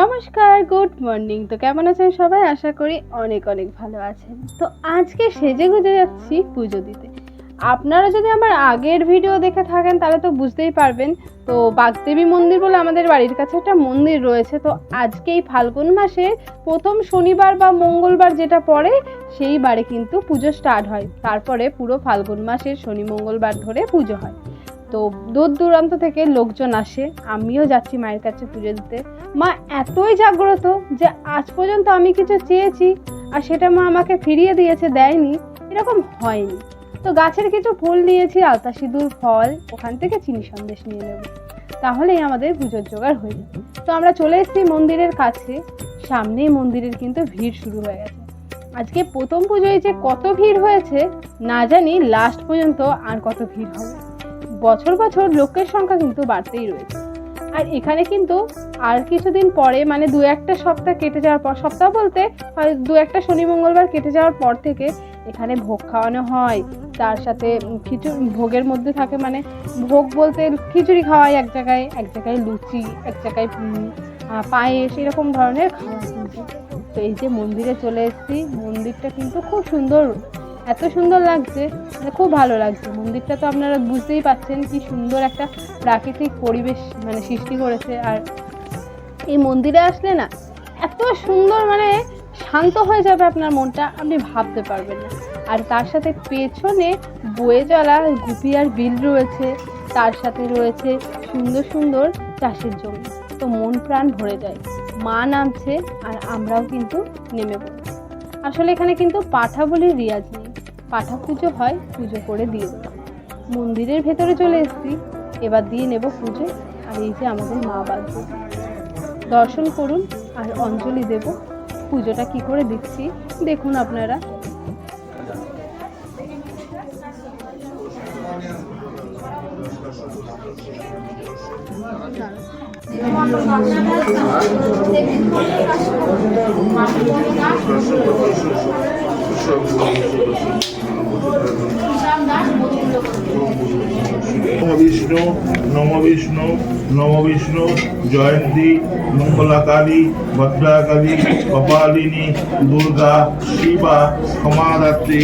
নমস্কার good morning তো কেমন আছেন সবাই? আশা করি অনেক অনেক ভালো আছেন। তো আজকে সেজে গুজে যাচ্ছি পুজো দিতে। আপনারা যদি আমার আগের ভিডিও দেখে থাকেন, তাহলে তো বুঝতেই পারবেন। তো বাগদেবী মন্দির বলে আমাদের বাড়ির কাছে একটা মন্দির রয়েছে। তো আজকে এই ফাল্গুন মাসে প্রথম শনিবার বা মঙ্গলবার যেটা পড়ে, সেই বারে কিন্তু পুজো স্টার্ট হয়। তারপরে পুরো ফাল্গুন মাসের শনি মঙ্গলবার ধরে পুজো হয়। তো দূর দূরান্ত থেকে লোকজন আসে। আমিও যাচ্ছি মায়ের কাছে পুজো দিতে। মা এতই জাগ্রত যে আজ পর্যন্ত আমি কিছু চেয়েছি আর সেটা মা আমাকে ফিরিয়ে দিয়েছে, দেয়নি। এরকম হয়নি। তো গাছের কিছু ফুল নিয়েছি, আলতা সিঁদুর, ফল, ওখান থেকে চিনি সন্দেশ নিয়ে নেব। তাহলেই আমাদের পুজোর জোগাড় হয়ে যাবে। তো আমরা চলে এসেছি মন্দিরের কাছে। সামনেই মন্দিরের কিন্তু ভিড় শুরু হয়ে গেছে। আজকে প্রথম পুজোয় যে কত ভিড় হয়েছে, না জানি লাস্ট পর্যন্ত আর কত ভিড় হবে। বছর বছর লোকের সংখ্যা কিন্তু বাড়তেই রয়েছে। আর এখানে কিন্তু আর কিছুদিন পরে মানে দু একটা সপ্তাহ কেটে যাওয়ার পর, সপ্তাহ বলতে দু একটা শনি, মঙ্গলবার কেটে যাওয়ার পর থেকে এখানে ভোগ খাওয়ানো হয়। তার সাথে খিচুড়ি ভোগের মধ্যে থাকে মানে ভোগ বলতে খিচুড়ি খাওয়াই এক জায়গায় এক জায়গায় লুচি, এক জায়গায় পায়েস এরকম ধরনের খাওয়া কিন্তু। তো এই যে মন্দিরে চলে এসেছি, মন্দিরটা কিন্তু খুব সুন্দর এত সুন্দর লাগছে মানে খুব ভালো লাগছে। মন্দিরটা তো আপনারা বুঝতেই পাচ্ছেন কি সুন্দর একটা প্রাকৃতিক পরিবেশ মানে সৃষ্টি করেছে। আর এই মন্দিরে আসলে না, এত সুন্দর মানে শান্ত হয়ে যাবে আপনার মনটা, আপনি ভাবতে পারবেন না। আর তার সাথে পেছনে বয়ে চলা গুপি আর বিল রয়েছে, তার সাথে রয়েছে সুন্দর সুন্দর চাষের জমি। তো মন প্রাণ ভরে যায়। মা নামছে আর আমরাও কিন্তু নেমে পড়ছি আসলে এখানে কিন্তু পাঠা রিয়াজ নেই। পাঠা পুজো হয়, পুজো করে দিয়ে দেবো। মন্দিরের ভেতরে চলে এসেছি, এবার দিয়ে নেব পুজো। আর এই যে আমাদের মা বাঁধবে দর্শন করুন আর অঞ্জলি দেব। পুজোটা কি করে দিচ্ছি, দেখুন আপনারা। নম বিষ্ণু নম বিষ্ণু নম বিষ্ণু জয়ন্তী, মঙ্গলাকালী, ভদ্রাকালী, কপালিনী, দুর্গা, শিবা, ক্ষমাদাত্রী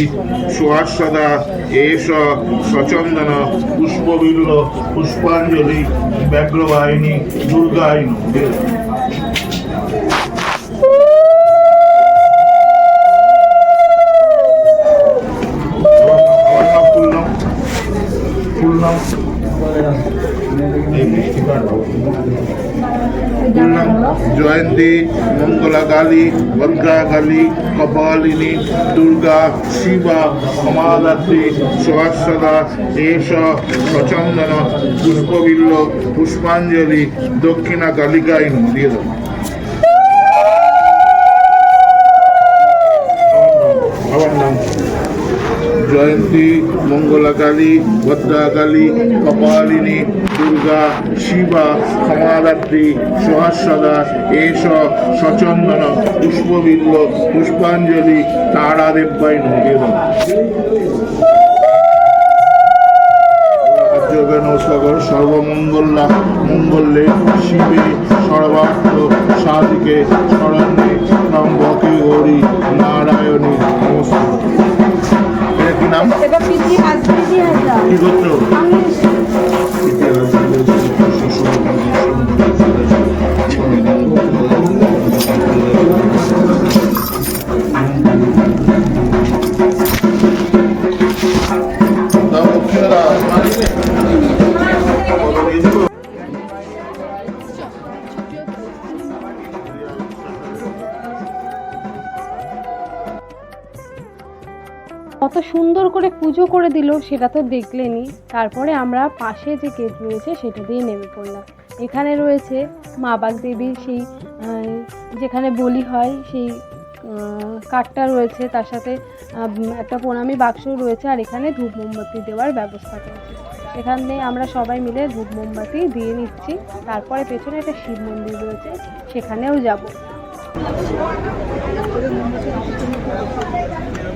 সুহাসদা এষ সচন্দন পুষ্পবিল্ল পুষ্পাঞ্জলি, ব্যাঘ্রবাহিনী, দুর্গায়নী। কালী ভদ্রা কালী কপালিনী দুর্গা শিবা ক্ষমাদাত্রী সহস্রদা এষ সচন্দন পুষ্পবিল্ল পুষ্পাঞ্জলি দক্ষিণা দেবো জয়ন্তী, মঙ্গলাকালী, ভদ্রাকালী, কপালিনী, দুর্গা, শিবা ক্ষমাদাত্রী সহস্রদা এষ সচন্দন পুষ্পবিল্ল, পুষ্পাঞ্জলি তারা দেব্যাই নিবেদন যোগেন সগর সর্বমঙ্গলা, মঙ্গলে, শিবে সর্বার্থ সাধিকে, শরণ্যে, ত্রম্বকে গৌরী নারায়ণী, নমস্কার। নাম এটা কত সুন্দর করে পুজো করে দিল, সেটা তো দেখলেনই তারপরে আমরা পাশে যে গেট রয়েছে, সেটা দিয়ে নেমে পড়লাম। এখানে রয়েছে মা বাগ দেবীর সেই যেখানে বলি হয়, সেই কাঠটা রয়েছে, তার সাথে একটা প্রণামী বাক্স রয়েছে, আর এখানে ধূপ মোমবাতি দেওয়ার ব্যবস্থা করেছে। এখানে আমরা সবাই মিলে ধূপ মোমবাতি দিয়ে নিচ্ছি। তারপরে পেছনে একটা শিব মন্দির রয়েছে, সেখানেও যাব।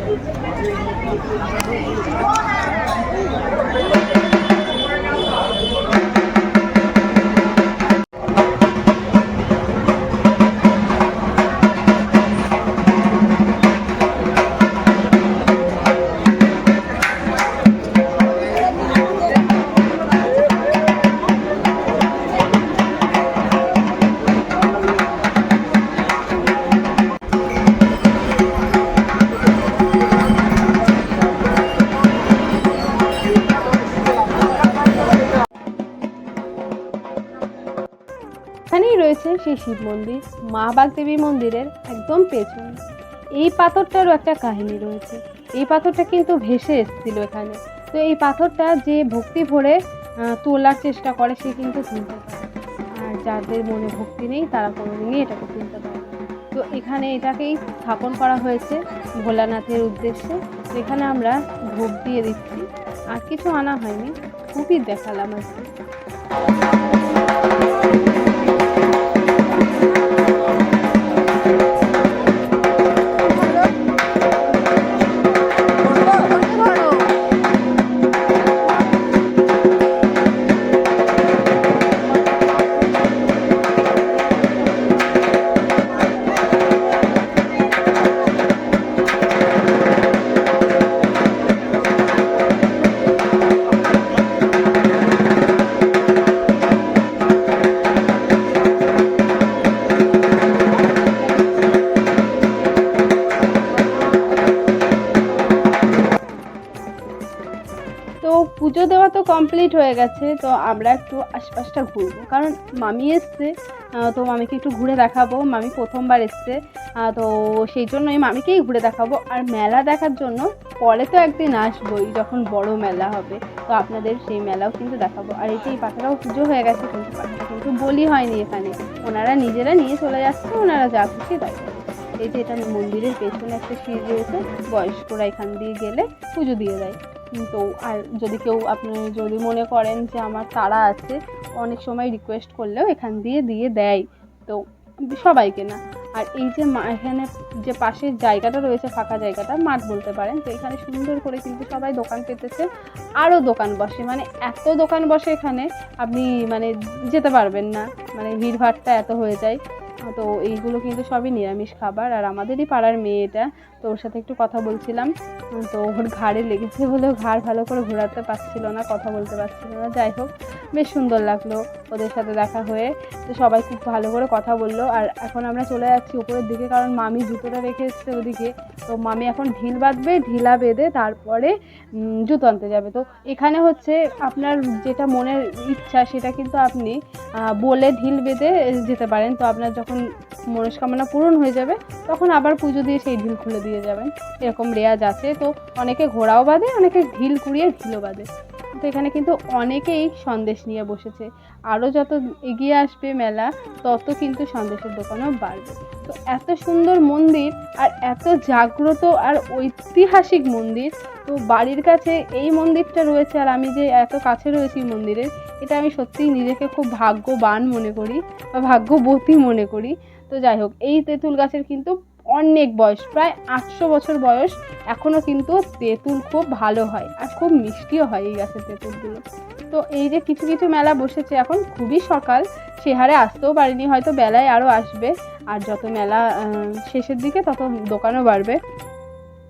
Thank you. সেই শিব মন্দির, মা বাগদেবী মন্দিরের একদম পেছনে। এই পাথরটারও একটা কাহিনী রয়েছে। এই পাথরটা কিন্তু ভেসে এসেছিল এখানে। তো এই পাথরটা যে ভক্তি ভরে তোলার চেষ্টা করে, সে কিন্তু তুলতে পারে। আর যাদের মনে ভক্তি নেই, তারা কোনোদিনই এটাকে তুলতে পারে তো এখানে এটাকেই স্থাপন করা হয়েছে ভোলানাথের উদ্দেশ্যে। এখানে আমরা ভোগ দিয়ে দিচ্ছি। আর কিছু আনা হয়নি। খুবই দেখালাম আজকে কমপ্লিট হয়ে গেছে, তো আমরা একটু আশপাশটা ঘুরবো। কারণ মামি এসছে তো মামিকে একটু ঘুরে দেখাবো। মামি প্রথমবার এসছে তো সেই জন্যই মামিকেই ঘুরে দেখাবো। আর মেলা দেখার জন্য পরে তো একদিন আসবোই, যখন বড় মেলা হবে। তো আপনাদের সেই মেলাও কিন্তু দেখাবো। আর এই যে এই পাখাটাও পুজো হয়ে গেছে, কিন্তু পাখাটা কিন্তু বলি হয়নি এখানে। ওনারা নিজেরা নিয়ে চলে যাচ্ছে, ওনারা যা খুশি তাই। এই যে এটা মন্দিরের পেছনে একটা সিঁড়ি রয়েছে, বয়স্করা এখান দিয়ে গেলে পুজো দিয়ে দেয়। তো আর যদি কেউ আপনি যদি মনে করেন যে আমার তারা আছে, অনেক সময় রিকোয়েস্ট করলেও এখান দিয়ে দিয়ে দেয়। তো সবাইকে না। আর এই যে এখানে যে পাশের জায়গাটা রয়েছে, ফাঁকা জায়গাটা, মাঠ বলতে পারেন, তো এখানে সুন্দর করে কিন্তু সবাই দোকান পেতেছে। আরও দোকান বসে মানে এত দোকান বসে এখানে আপনি মানে যেতে পারবেন না। মানে ভিড়ভাড়টা এত হয়ে যায়। তো এইগুলো কিন্তু সবই নিরামিষ খাবার আর আমাদেরই পাড়ার মেয়ে এটা। তো ওর সাথে একটু কথা বলছিলাম। তো ওর ঘাড়ে লেগেছে বলে ঘাড় ভালো করে ঘোরাতে পারছিল না, কথা বলতে পারছিল না। যাই হোক, বেশ সুন্দর লাগল ওদের সাথে দেখা হয়ে। তো সবাই খুব ভালো করে কথা বলল। আর এখন আমরা চলে যাচ্ছি উপরের দিকে, কারণ মামি জুতোটা রেখে এসছে ওদিকে। তো মামি এখন ঢিল বাঁধবে, ঢিলা বেঁধে তারপরে জুতো আনতে যাবে। তো এখানে হচ্ছে আপনার যেটা মনের ইচ্ছা সেটা কিন্তু আপনি বলে ঢিল বেঁধে যেতে পারেন। তো আপনার যখন মনস্কামনা পূরণ হয়ে যাবে, তখন আবার পুজো দিয়ে সেই ঢিল খুলে দিয়ে যাবেন। এরকম রেয়াজ আছে, তো অনেকে ঘোড়াও বাঁধে, অনেকে ঢিল কুড়িয়ে ঢিলও বাঁধে। তো এখানে কিন্তু অনেকেই সন্দেশ নিয়ে বসেছে। আরও যত এগিয়ে আসবে মেলা, তত কিন্তু সন্দেশের দোকানও বাড়বে। তো এত সুন্দর মন্দির আর এত জাগ্রত আর ঐতিহাসিক মন্দির, তো বাড়ির কাছে এই মন্দিরটা রয়েছে আর আমি যে এত কাছে রয়েছি মন্দিরের এটা আমি সত্যিই নিজেকে খুব ভাগ্যবান মনে করি বা ভাগ্যবতী মনে করি। তো যাই হোক, এই তেঁতুল গাছের কিন্তু অনেক বয়স, প্রায় আটশো বছর বয়স এখনও কিন্তু তেঁতুল খুব ভালো হয় আর খুব মিষ্টিও হয় এই গাছের তেঁতুলগুলো। তো এই যে কিছু কিছু মেলা বসেছে এখন, খুবই সকাল, সে হারে আসতেও পারিনি, হয়তো বেলায় আরও আসবে। আর যত মেলা শেষের দিকে তত দোকানও বাড়বে।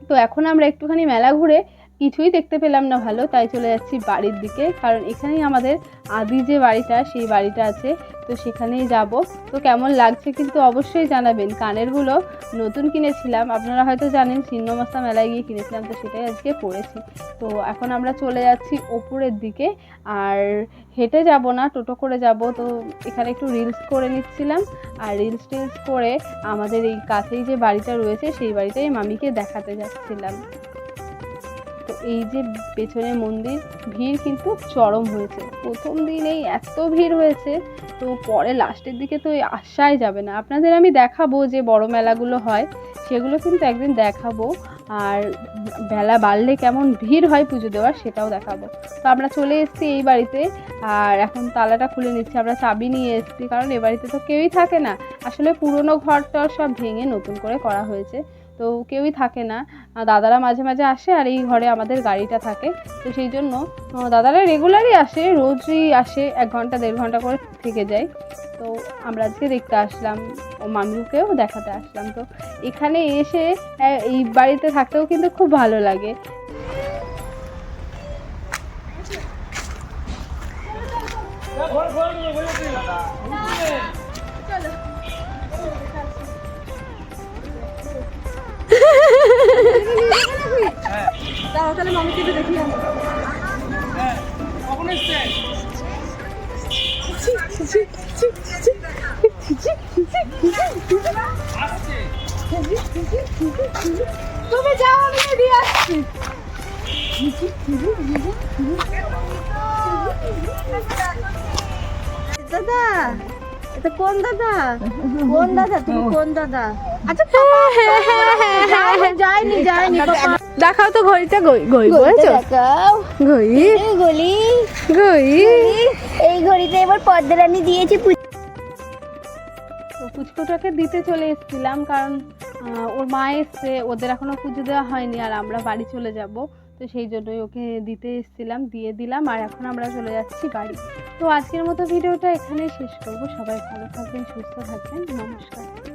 তো এখন আমরা একটুখানি মেলা ঘুরে কিছুই দেখতে পেলাম না ভালো, তাই চলে যাচ্ছি বাড়ির দিকে। কারণ এখানেই আমাদের আদি যে বাড়িটা, সেই বাড়িটা আছে, তো সেখানেই যাব। তো কেমন লাগছে কিন্তু অবশ্যই জানাবেন। কানেরগুলো নতুন কিনেছিলাম, আপনারা হয়তো জানেন ছিন্নমস্তা মেলায় গিয়ে কিনেছিলাম, তো সেটাই আজকে পড়েছি। তো এখন আমরা চলে যাচ্ছি ওপরের দিকে, আর হেঁটে যাব না, টোটো করে যাব। তো এখানে একটু রিলস করে নিচ্ছিলাম, আর রিলস টিলস করে আমাদের এই কাছেই যে বাড়িটা রয়েছে, সেই বাড়িটাই মামিকে দেখাতে যাচ্ছিলাম। এই যে পেছনে মন্দির, ভিড় কিন্তু চরম হয়েছে। প্রথম দিনেই এত ভিড় হয়েছে, তো পরে লাস্টের দিকে তো আসাই যাবে না। আপনাদের আমি দেখাবো যে বড় মেলাগুলো হয়, সেগুলো কিন্তু একদিন দেখাবো। আর বেলা বাড়লে কেমন ভিড় হয় পুজো দেওয়ার সেটাও দেখাবো। তো আমরা চলে এসেছি এই বাড়িতে, আর এখন তালাটা খুলে নিচ্ছি, আমরা চাবি নিয়ে এসেছি, কারণ এ বাড়িতে তো কেউই থাকে না। আসলে পুরনো ঘরটর সব ভেঙে নতুন করে করা হয়েছে। তো কেউই থাকে না। দাদারা মাঝে মাঝে আসে আর এই ঘরে আমাদের গাড়িটা থাকে। তো সেই জন্য দাদারা রেগুলারই আসে, রোজই আসে, এক ঘণ্টা, দেড় ঘণ্টা করে থেকে যায়। তো আমরা আজকে দেখতে আসলাম, ও মামিকেও দেখাতে আসলাম। তো এখানে এসে এই বাড়িতে থাকতেও কিন্তু খুব ভালো লাগে। তুমি যাও আমি দিয়ে আসছি। দাদা এটা কোন দাদা? কোন দাদা? তুমি কোন দাদা? আচ্ছা যাইনি যাইনি দেখাও তো ঘড়িটা ঘড়ি ঘড়ি বলেছ? দেখাও। ঘড়ি। এই গলি। ঘড়ি। ঘড়িটা এবার পদ্মারানী দিয়েছি পুচকুটাকে দিতে চলে এসেছিলাম কারণ ওর মা এসছে, ওদের এখনও পুজো দেওয়া হয়নি আর আমরা বাড়ি চলে যাব। তো সেই জন্যই ওকে দিতে এসেছিলাম, দিয়ে দিলাম আর এখন আমরা চলে যাচ্ছি বাড়ি। তো আজকের মতো ভিডিওটা এখানেই শেষ করব। সবাই ভালো থাকবেন, সুস্থ থাকবেন। নমস্কার।